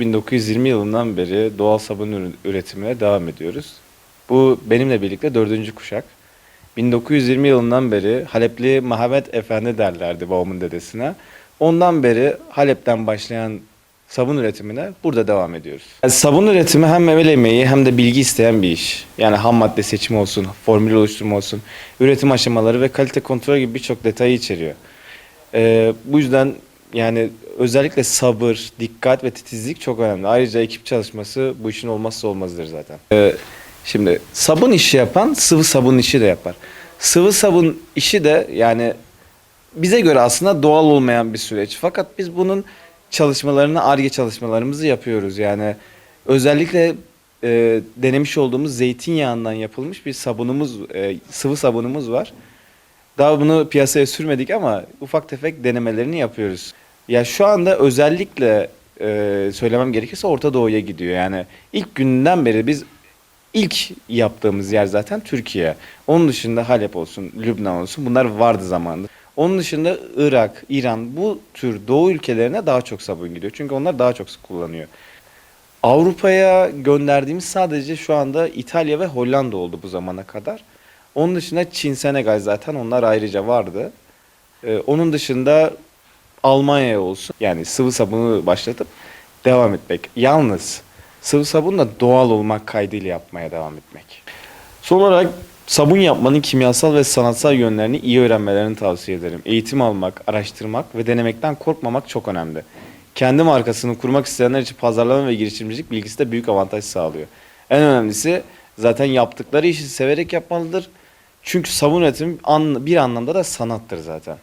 1920 yılından beri doğal sabun üretimine devam ediyoruz. Bu benimle birlikte dördüncü kuşak. 1920 yılından beri Halepli Mehmet Efendi derlerdi babamın dedesine. Ondan beri Halep'ten başlayan sabun üretimine burada devam ediyoruz. Yani sabun üretimi hem emel emeği hem de bilgi isteyen bir iş. Yani ham madde seçimi olsun, formül oluşturma olsun, üretim aşamaları ve kalite kontrol gibi birçok detayı içeriyor. Ee, bu yüzden yani özellikle sabır, dikkat ve titizlik çok önemli. Ayrıca ekip çalışması bu işin olmazsa olmazıdır zaten. Ee, şimdi sabun işi yapan sıvı sabun işi de yapar. Sıvı sabun işi de yani bize göre aslında doğal olmayan bir süreç. Fakat biz bunun çalışmalarını, ARGE çalışmalarımızı yapıyoruz. Yani özellikle e, denemiş olduğumuz zeytinyağından yapılmış bir sabunumuz, e, sıvı sabunumuz var. Daha bunu piyasaya sürmedik ama ufak tefek denemelerini yapıyoruz. Ya şu anda özellikle e, söylemem gerekirse Orta Doğu'ya gidiyor. Yani ilk günden beri biz ilk yaptığımız yer zaten Türkiye. Onun dışında Halep olsun, Lübnan olsun bunlar vardı zamanında. Onun dışında Irak, İran bu tür Doğu ülkelerine daha çok sabun gidiyor. Çünkü onlar daha çok kullanıyor. Avrupa'ya gönderdiğimiz sadece şu anda İtalya ve Hollanda oldu bu zamana kadar. Onun dışında Çin, Senegal zaten onlar ayrıca vardı. Ee, onun dışında Almanya olsun yani sıvı sabunu başlatıp devam etmek. Yalnız sıvı sabun da doğal olmak kaydıyla yapmaya devam etmek. Son olarak sabun yapmanın kimyasal ve sanatsal yönlerini iyi öğrenmelerini tavsiye ederim. Eğitim almak, araştırmak ve denemekten korkmamak çok önemli. Kendi markasını kurmak isteyenler için pazarlama ve girişimcilik bilgisi de büyük avantaj sağlıyor. En önemlisi zaten yaptıkları işi severek yapmalıdır. Çünkü sabun üretimi bir anlamda da sanattır zaten.